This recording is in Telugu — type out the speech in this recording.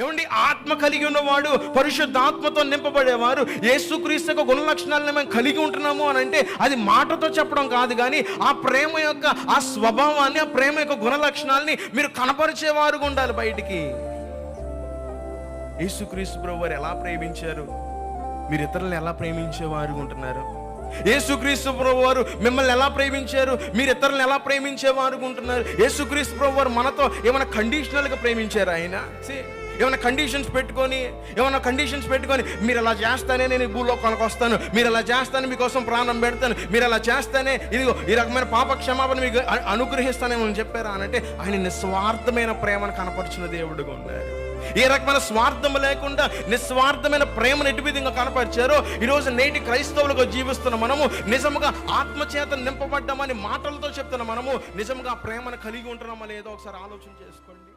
ఏమండి? ఆత్మ కలిగి ఉన్నవాడు పరిశుద్ధాత్మతో నింపబడేవారు యేసుక్రీస్తు యొక్క గుణ లక్షణాలను మేము కలిగి ఉంటున్నాము అని అంటే అది మాటతో చెప్పడం కాదు కానీ ఆ ప్రేమ యొక్క ఆ స్వభావాన్ని ఆ ప్రేమ యొక్క గుణ లక్షణాలని మీరు కనపరిచేవారుగా ఉండాలి బయటికి. యేసుక్రీస్తు ప్రభు వారు ఎలా ప్రేమించారు? మీరు ఇతరులను ఎలా ప్రేమించేవారు ఉంటున్నారు? యేసుక్రీస్తు ప్రభు వారు మిమ్మల్ని ఎలా ప్రేమించారు? మీరు ఇతరులను ఎలా ప్రేమించేవారు ఉంటున్నారు? యేసుక్రీస్తు ప్రభు వారు మనతో ఏమైనా కండిషనల్గా ప్రేమించారు ఆయన? సే ఏమైనా కండిషన్స్ పెట్టుకొని ఏమైనా కండిషన్స్ పెట్టుకొని మీరు అలా చేస్తానే నేను భూలోకానికి వస్తాను మీరు అలా చేస్తానే మీకోసం ప్రాణం పెడతాను మీరు అలా చేస్తానే ఇది ఈ రకమైన పాప క్షమాపణ మీకు అ- అనుగ్రహిస్తానేమని చెప్పారా అంటే ఆయన నిస్వార్థమైన ప్రేమను కనపరిచిన దేవుడుగా ఉన్నారు. ఏ రకమైన స్వార్థం లేకుండా నిస్వార్థమైన ప్రేమను ఎటు విధంగా కనపరిచారో ఈరోజు నేటి క్రైస్తవులుగా జీవిస్తున్న మనము నిజముగా ఆత్మచేత నింపబడ్డామని మాటలతో చెప్తున్న మనము నిజంగా ప్రేమను కలిగి ఉంటున్నామా లేదో ఒకసారి ఆలోచన చేసుకోండి.